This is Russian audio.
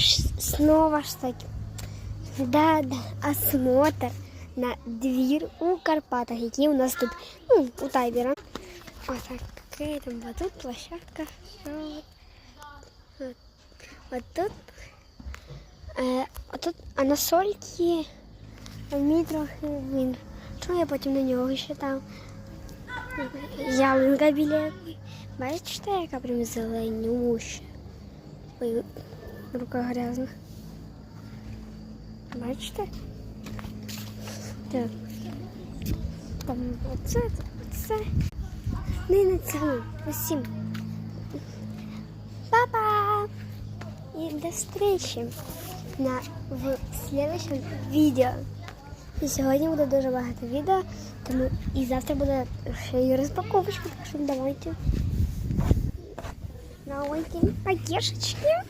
Ш- Снова ж таки. Да, да, осмотр на двір у Карпатах, який у нас тут, ну, у Тайбера. Отакий там, вот тут площадка. Що от, от тут. Е, отут, а на сольці мій трохи він. Чому я потім на нього ще там? Ялинка біля. Бачите, яка прям зеленюща. Ой, рука грязна. Бачите? Так. Там оце, оце. Не на цьому. Усім. Па-па! И до встречи на, в следующем видео. І сьогодні буде дуже багато відео, тому і завтра буде ще й розпаковочка, так що давайте. Новенькі пакешечки.